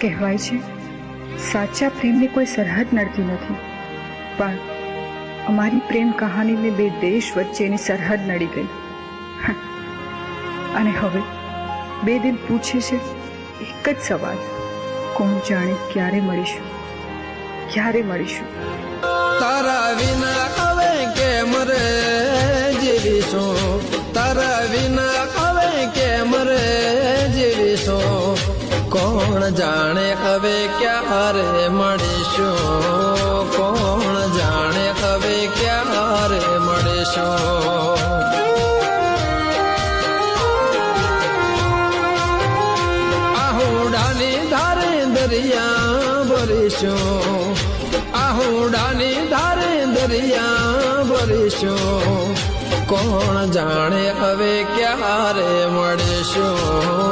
કહેવાય છે. સાચા પ્રેમની કોઈ સરહદ નડતી નથી. પણ અમારી પ્રેમ કહાનીને બે દેશ વચ્ચેની સરહદ નડી ગઈ. અને હવે બે દિલ પૂછે છે, એક જ સવાલ. કોણ જાણે ક્યારે મળીશું? ક્યારે મળીશું? તારા વિના હવે કેમ રે જીવીશું? તારા વિના કોણ જાણે હવે ક્યારે મળીશું? કોણ જાણે હવે ક્યારે મળીશું? આહુડાની ધારે દરિયા ભરીશું. આહુડાની ધારે દરિયા ભરીશું. કોણ જાણે હવે ક્યારે મળીશું?